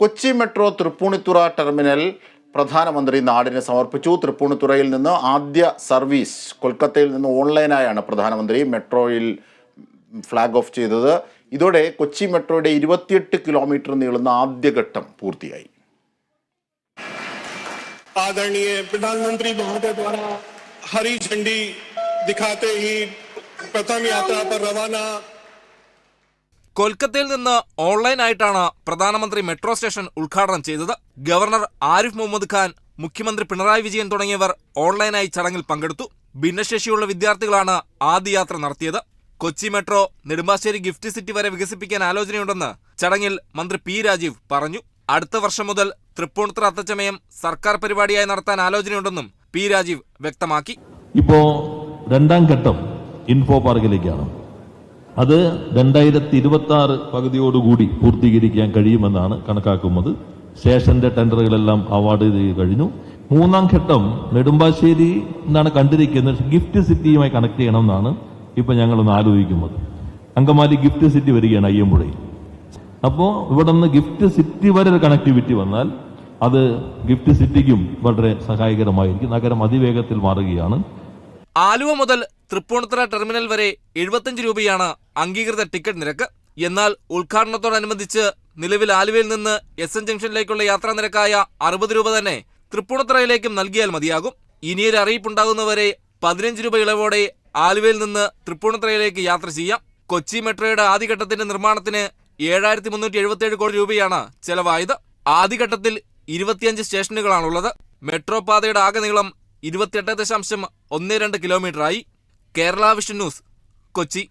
Kochi metro Tripunithura terminal പ്രധാനമന്ത്രി നാടിന് സമർപ്പിച്ചു തൃപ്പൂണിത്തുറയിൽ നിന്ന് ആദ്യ സർവീസ് കൊൽക്കത്തയിൽ നിന്ന് ഓൺലൈനായാണ് പ്രധാനമന്ത്രി മെട്രോയിൽ ഫ്ലാഗ് ഓഫ് ചെയ്തത് ഇതോടെ കൊച്ചി മെട്രോയുടെ ഇരുപത്തിയെട്ട് കിലോമീറ്റർ നീളുന്ന ആദ്യഘട്ടം പൂർത്തിയായി आदरणीय प्रधानमंत्री महोदय द्वारा हरी झंडी दिखाते ही प्रथम यात्रा पर रवाना കൊൽക്കത്തയിൽ നിന്ന് ഓൺലൈനായിട്ടാണ് പ്രധാനമന്ത്രി മെട്രോ സ്റ്റേഷൻ ഉദ്ഘാടനം ചെയ്തത്. ഗവർണർ ആരിഫ് മുഹമ്മദ് ഖാൻ മുഖ്യമന്ത്രി പിണറായി വിജയൻ തുടങ്ങിയവർ ഓൺലൈനായി ചടങ്ങിൽ പങ്കെടുത്തു. ഭിന്നശേഷിയുള്ള വിദ്യാർത്ഥികളാണ് ആദ്യ യാത്ര നടത്തിയത്. Kochi metro Nedumbassery gift city വരെ വികസിപ്പിക്കാൻ ആലോചനയുണ്ടെന്ന് ചടങ്ങിൽ മന്ത്രി പി രാജീവ് പറഞ്ഞു. അടുത്ത വർഷം മുതൽ തൃപ്പൂണിത്തുറ അത്തച്ചമയം സർക്കാർ പരിപാടിയായി നടത്താൻ ആലോചനയുണ്ടെന്നും പി രാജീവ് വ്യക്തമാക്കി. ഇപ്പോ രണ്ടാം ഘട്ടം ഇൻഫോ പാർക്കിലേക്കാണ്. അത് രണ്ടായിരത്തി ഇരുപത്തി ആറ് പകുതിയോടുകൂടി പൂർത്തീകരിക്കാൻ കഴിയുമെന്നാണ് കണക്കാക്കുന്നത്. സ്റ്റേഷന്റെ ടെൻഡറുകളെല്ലാം അവാർഡ് ചെയ്ത് കഴിഞ്ഞു. മൂന്നാം ഘട്ടം നെടുമ്പാശ്ശേരി എന്നാണ് കണ്ടിരിക്കുന്നത്. ഗിഫ്റ്റ് സിറ്റിയുമായി കണക്ട് ചെയ്യണം എന്നാണ് ഇപ്പൊ ഞങ്ങളൊന്ന് ആലോചിക്കുന്നത്. അങ്കമാലി ഗിഫ്റ്റ് സിറ്റി വരികയാണ് അയ്യമ്പുഴയിൽ. അപ്പോൾ ഇവിടെ നിന്ന് ഗിഫ്റ്റ് സിറ്റി വരെ ഒരു കണക്ടിവിറ്റി വന്നാൽ അത് ഗിഫ്റ്റ് സിറ്റിക്കും വളരെ സഹായകരമായിരിക്കും. നഗരം അതിവേഗത്തിൽ മാറുകയാണ്. ആലുവ മുതൽ തൃപ്പൂണിത്തുറ ടെർമിനൽ വരെ എഴുപത്തഞ്ച് രൂപയാണ് അംഗീകൃത ടിക്കറ്റ് നിരക്ക്. എന്നാൽ ഉദ്ഘാടനത്തോടനുബന്ധിച്ച് നിലവിൽ ആലുവയിൽ നിന്ന് എസ് എൻ ജംഗ്ഷനിലേക്കുള്ള യാത്രാ നിരക്കായ അറുപത് രൂപ തന്നെ തൃപ്പൂണിത്തുറയിലേക്കും നൽകിയാൽ മതിയാകും. ഇനിയൊരു അറിയിപ്പുണ്ടാകുന്നവരെ പതിനഞ്ച് രൂപ ഇളവോടെ ആലുവയിൽ നിന്ന് തൃപ്പൂണിത്തുറയിലേക്ക് യാത്ര ചെയ്യാം. കൊച്ചി മെട്രോയുടെ ആദ്യഘട്ടത്തിന്റെ നിർമ്മാണത്തിന് ഏഴായിരത്തി മുന്നൂറ്റി എഴുപത്തിയേഴ് കോടി രൂപയാണ് ചെലവായത്. ആദ്യഘട്ടത്തിൽ ഇരുപത്തിയഞ്ച് സ്റ്റേഷനുകളാണുള്ളത്. മെട്രോ പാതയുടെ ആകെ നീളം ഇരുപത്തിയെട്ട് ദശാംശം ഒന്ന് രണ്ട് കിലോമീറ്ററായി കേരള വിഷൻ ന്യൂസ് കൊച്ചി.